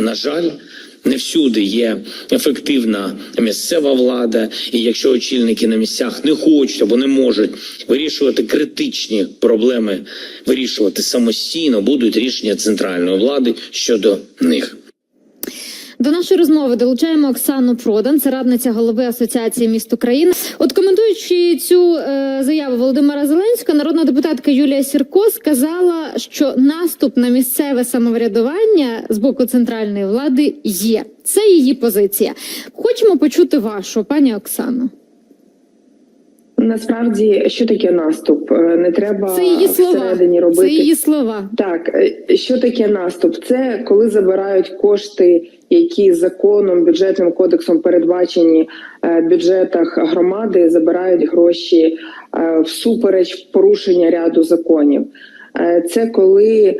На жаль, не всюди є ефективна місцева влада, і якщо очільники на місцях не хочуть або не можуть вирішувати критичні проблеми, вирішувати самостійно, будуть рішення центральної влади щодо них. До нашої розмови долучаємо Оксану Продан, це радниця голови Асоціації міст України. От коментуючи цю е, заяву Володимира Зеленського, народна депутатка Юлія Сірко сказала, що наступ на місцеве самоврядування з боку центральної влади є. Це її позиція. Хочемо почути вашу, пані Оксано. Насправді, що таке наступ? Е, Не треба Це її слова. всередині робити. Це її слова. Так, е, що таке наступ? Це коли забирають кошти, які законом, бюджетним кодексом передбачені е, в бюджетах громади, забирають гроші всупереч порушення ряду законів. Е, Це коли е,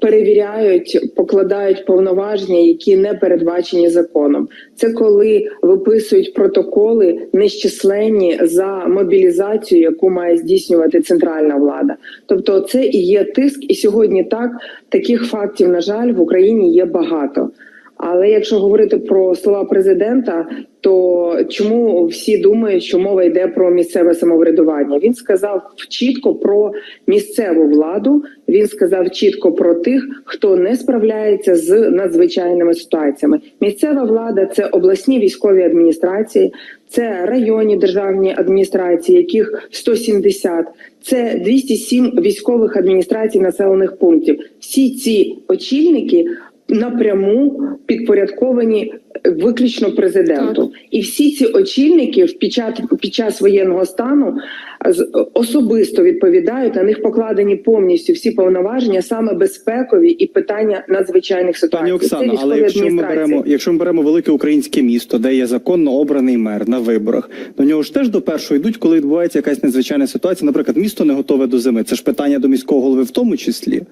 перевіряють, покладають повноваження, які не передбачені законом. Це коли виписують протоколи нещисленні за мобілізацію, яку має здійснювати центральна влада. Тобто, це і є тиск, і сьогодні так таких фактів, на жаль, в Україні є багато. Але якщо говорити про слова президента, то чому всі думають, що мова йде про місцеве самоврядування? Він сказав чітко про місцеву владу. Він сказав чітко про тих, хто не справляється з надзвичайними ситуаціями. Місцева влада це обласні військові адміністрації, це районні державні адміністрації, яких 170, це 207 військових адміністрацій населених пунктів. Всі ці очільники напряму підпорядковані виключно президенту, Так. і всі ці очільники в під час, під час воєнного стану з- особисто відповідають на них покладені повністю всі повноваження, саме безпекові і питання надзвичайних ситуацій. Пані Це але якщо ми беремо, якщо ми беремо велике українське місто, де є законно обраний мер на виборах, до нього ж теж до першого йдуть, коли відбувається якась надзвичайна ситуація. Наприклад, місто не готове до зими. Це ж питання до міського голови в тому числі.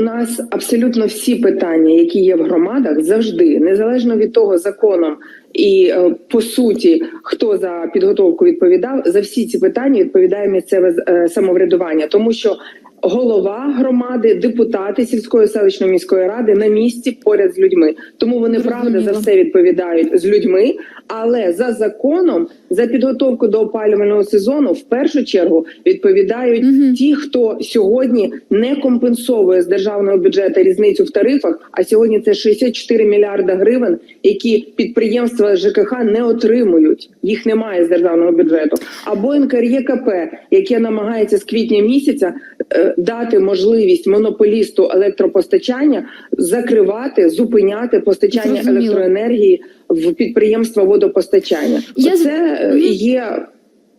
У нас абсолютно всі питання, які є в громадах, завжди незалежно від того законом і е, по суті, хто за підготовку відповідав, за всі ці питання відповідає місцеве е, самоврядування, тому що голова громади, депутати сільської селищної міської ради на місці поряд з людьми. Тому вони правда за все відповідають з людьми, але за законом, за підготовку до опалювального сезону, в першу чергу відповідають Мгм. ті, хто сьогодні не компенсовує з державного бюджету різницю в тарифах. А сьогодні це 64 мільярда гривень, які підприємства ЖКХ не отримують. Їх немає з державного бюджету. Або НКРЄКП, яке намагається з квітня місяця е, дати можливість монополісту електропостачання закривати, зупиняти постачання Зрозуміло. електроенергії в підприємства водопостачання. Я Це е, є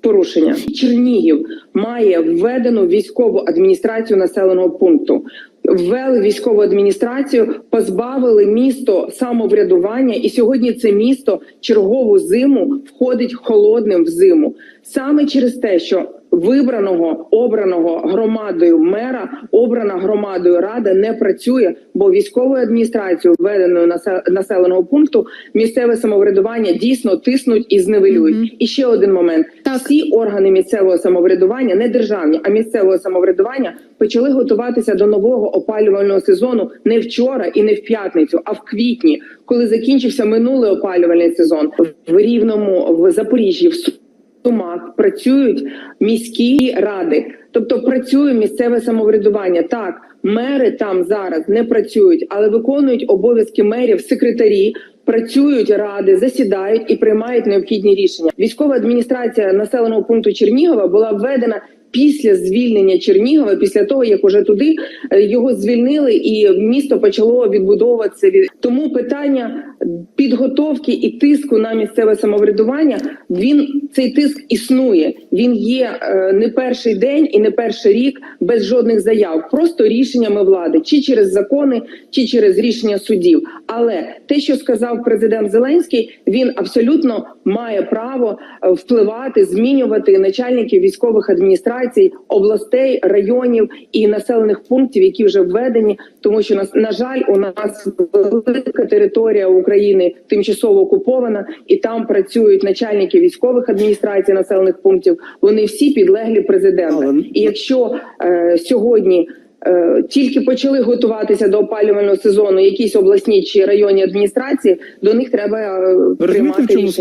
порушення. Чернігів має введену військову адміністрацію населеного пункту. Ввели військову адміністрацію, позбавили місто самоврядування, і сьогодні це місто чергову зиму входить холодним в зиму. Саме через те, що вибраного обраного громадою мера, обрана громадою рада не працює, бо військовою адміністрацією введеною насе- населеного пункту місцеве самоврядування дійсно тиснуть і зневелюють. Мгм. І ще один момент: Так. всі органи місцевого самоврядування, не державні, а місцевого самоврядування, почали готуватися до нового опалювального сезону не вчора і не в п'ятницю, а в квітні, коли закінчився минулий опалювальний сезон в Рівному, в Запоріжжі, в Сумах працюють міські ради, тобто працює місцеве самоврядування. Так, мери там зараз не працюють, але виконують обов'язки мерів секретарі. Працюють ради, засідають і приймають необхідні рішення. Військова адміністрація населеного пункту Чернігова була введена після звільнення Чернігова, після того як уже туди е, його звільнили, і місто почало відбудовуватися. від- Тому питання підготовки і тиску на місцеве самоврядування він цей тиск існує. Він є е, не перший день і не перший рік без жодних заяв, просто рішеннями влади, чи через закони, чи через рішення судів. Але те, що сказав президент Зеленський, він абсолютно має право е, впливати, змінювати начальників військових адміністрацій, областей, районів і населених пунктів, які вже введені, тому що на, на жаль, у нас велика територія України тимчасово окупована, і там працюють начальники військових адміністрацій населених пунктів. Вони всі підлеглі президента. І якщо е, сьогодні е, тільки почали готуватися до опалювального сезону, якісь обласні чи районні адміністрації, до них треба е, приймати рішення.